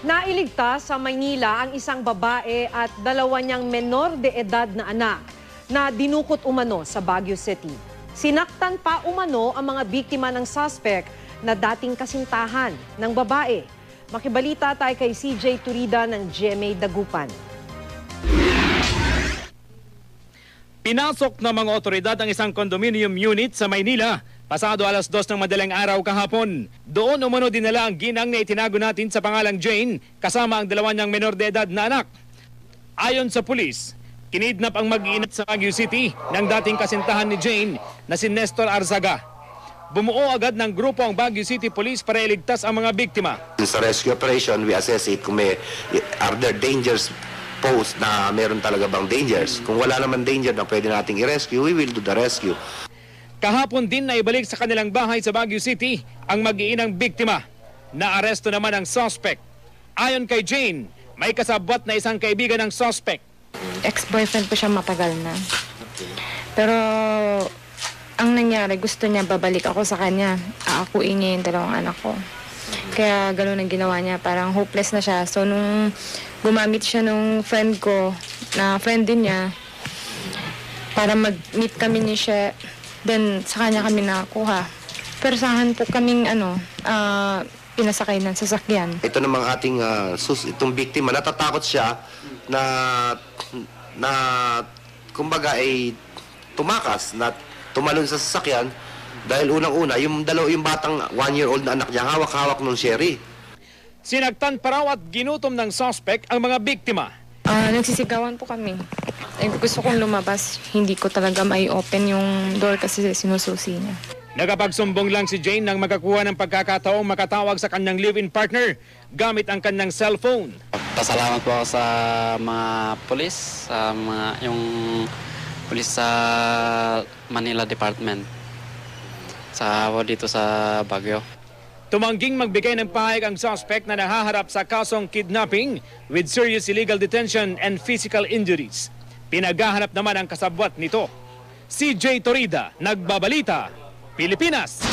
Nailigtas sa Maynila ang isang babae at dalawa niyang menor de edad na anak na dinukot umano sa Baguio City. Sinaktan pa umano ang mga biktima ng suspect na dating kasintahan ng babae. Makibalita tayo kay CJ Turida ng GMA Dagupan. Pinasok ng mga otoridad ang isang condominium unit sa Maynila pasado alas dos ng madaling araw kahapon. Doon umano dinala ang ginang na itinago natin sa pangalang Jane kasama ang dalawa niyang menor de edad na anak. Ayon sa pulis, kinidnap ang mag-iinat sa Baguio City ng dating kasintahan ni Jane na si Nestor Arzaga. Bumuo agad ng grupo ang Baguio City Police para iligtas ang mga biktima. Sa rescue operation, we assess it kung may, are there dangers posed na meron talaga bang dangers. Kung wala naman danger na pwede nating i-rescue, we will do the rescue. Kahapon din na ibalik sa kanilang bahay sa Baguio City ang mag-iinang biktima. Naaresto naman ang suspect. Ayon kay Jane, may kasabwat na isang kaibigan ng suspect. ex-boyfriend ko siya matagal na. Pero ang nangyari, gusto niya babalik ako sa kanya. Aakuin niya yung dalawang anak ko. Kaya gano'n ang ginawa niya. Parang hopeless na siya. So nung gumamit siya nung friend ko, na friend din niya, para mag-meet kami ni siya, then sa kanya kami nakakuha. Persahan po kaming ano, ah, pinasakay ng sasakyan. Ito namang ating ah, sus, itong biktima, natatakot siya na na kumbaga ay tumakas na tumalon sa sasakyan dahil unang-una yung dalaw yung batang one-year-old na anak niya hawak-hawak nung Sherry. Sinagtan pa raw at ginutom ng suspect ang mga biktima. Ah, nagsisigawan po kami. Eh, gusto kong lumabas. Hindi ko talaga may open yung door kasi sinususi niya. Nagapagsumbong lang si Jane nang makakuha ng pagkakataong makatawag sa kanyang live-in partner gamit ang kanyang cellphone. Pasalamat po ako sa mga polis, sa mga yung polis sa Manila Department. Sa dito sa Baguio. Tumangging magbigay ng pahayag ang suspect na nahaharap sa kasong kidnapping with serious illegal detention and physical injuries. Pinaghahanap naman ang kasabwat nito. CJ Torida, Nagbabalita, Pilipinas.